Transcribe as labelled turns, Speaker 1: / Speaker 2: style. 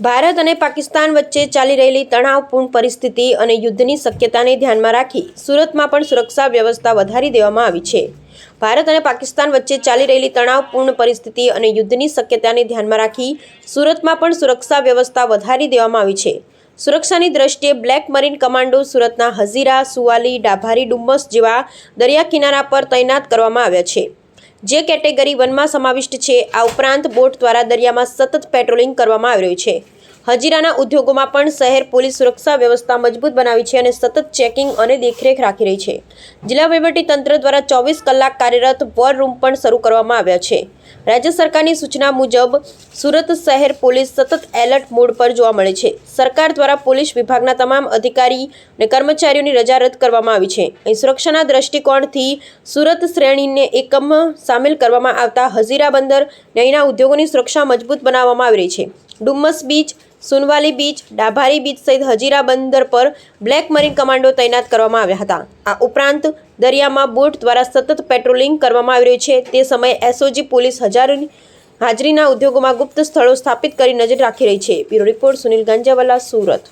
Speaker 1: ભારત અને પાકિસ્તાન વચ્ચે ચાલી રહેલી તણાવપૂર્ણ પરિસ્થિતિ અને યુદ્ધની શક્યતાને ધ્યાનમાં રાખી સુરતમાં પણ સુરક્ષા વ્યવસ્થા વધારી દેવામાં આવી છે. ભારત અને પાકિસ્તાન વચ્ચે ચાલી રહેલી તણાવપૂર્ણ પરિસ્થિતિ અને યુદ્ધની શક્યતાને ધ્યાનમાં રાખી સુરતમાં પણ સુરક્ષા વ્યવસ્થા વધારી દેવામાં આવી છે. સુરક્ષાની દ્રષ્ટિએ બ્લેક મરીન કમાન્ડો સુરતના હઝીરા, સુવાલી, ડાભારી ડુમ્મસ જેવા દરિયા કિનારા પર તૈનાત કરવામાં આવ્યા છે. જે કેટેગરી વનમાં સમાવિષ્ટ છે, આ ઉપરાંત બોટ દ્વારા દરિયામાં સતત પેટ્રોલિંગ કરવામાં આવી રહ્યું છે. હજીરાના ઉદ્યોગોમાં પણ શહેર પોલીસ સુરક્ષા વ્યવસ્થા મજબૂત બનાવી છે અને સતત ચેકિંગ અને દેખરેખ રાખી રહી છે. જિલ્લા વહીવટી તંત્ર દ્વારા ચોવીસ કલાક કાર્યરત વોર રૂમ પણ શરૂ કરવામાં આવ્યા છે. રાજ્ય સરકારની સૂચના મુજબ, સુરત શહેર પોલીસ સતત એલર્ટ મોડ પર જોવા મળે છે. સરકાર દ્વારા પોલીસ વિભાગના તમામ અધિકારી અને કર્મચારીઓની રજા રદ કરવામાં આવી છે. અહીં સુરક્ષાના દ્રષ્ટિકોણથી સુરત શ્રેણીને એકમમાં સામેલ કરવામાં આવતા હજીરા બંદર અને અહીંના ઉદ્યોગોની સુરક્ષા મજબૂત બનાવવામાં આવી રહી છે. Dumas beach Sunvali beach, Dabhari beach સહિત હજીરા બંદર પર બ્લેક મરીન કમાન્ડો તૈનાત કરવામાં આવ્યા હતા. આ ઉપરાંત દરિયામાં બોટ દ્વારા સતત પેટ્રોલિંગ કરવામાં આવી રહ્યું છે. તે સમયે એસઓજી પોલીસ હજારોની હાજરીના ઉદ્યોગોમાં ગુપ્ત સ્થળો સ્થાપિત કરી નજર રાખી રહી છે. Bureau report Sunil Ganjawala, Surat.